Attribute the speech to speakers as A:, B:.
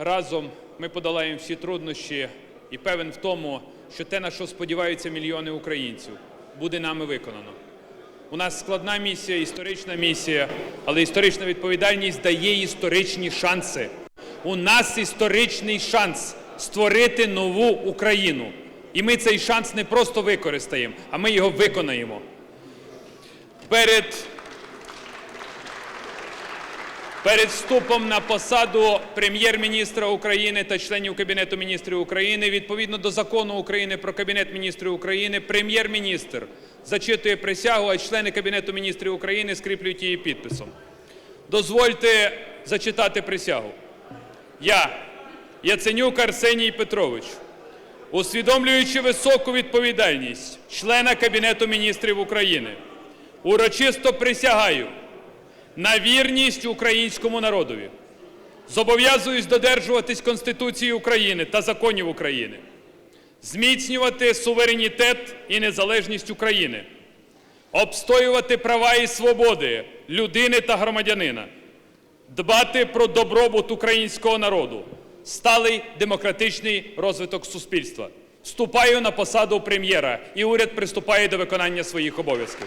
A: разом ми подолаємо всі труднощі і певен в тому, що те, на що сподіваються мільйони українців, буде нами виконано. У нас складна місія, історична місія, але історична відповідальність дає історичні шанси. У нас історичний шанс створити нову Україну. І ми цей шанс не просто використаємо, а ми його виконаємо. Перед Перед вступом на посаду прем'єр-міністра України та членів Кабінету міністрів України відповідно до закону України про Кабінет міністрів України, прем'єр-міністр зачитує присягу, а члени Кабінету міністрів України скріплюють її підписом. Дозвольте зачитати присягу. Я, Яценюк Арсеній Петрович, усвідомлюючи високу відповідальність члена Кабінету міністрів України, урочисто присягаю на вірність українському народові. Зобов'язуюсь додержуватись Конституції України та законів України, зміцнювати суверенітет і незалежність України, обстоювати права і свободи людини та громадянина, дбати про добробут українського народу, сталий демократичний розвиток суспільства. Вступаю на посаду прем'єра, і уряд приступає до виконання своїх обов'язків.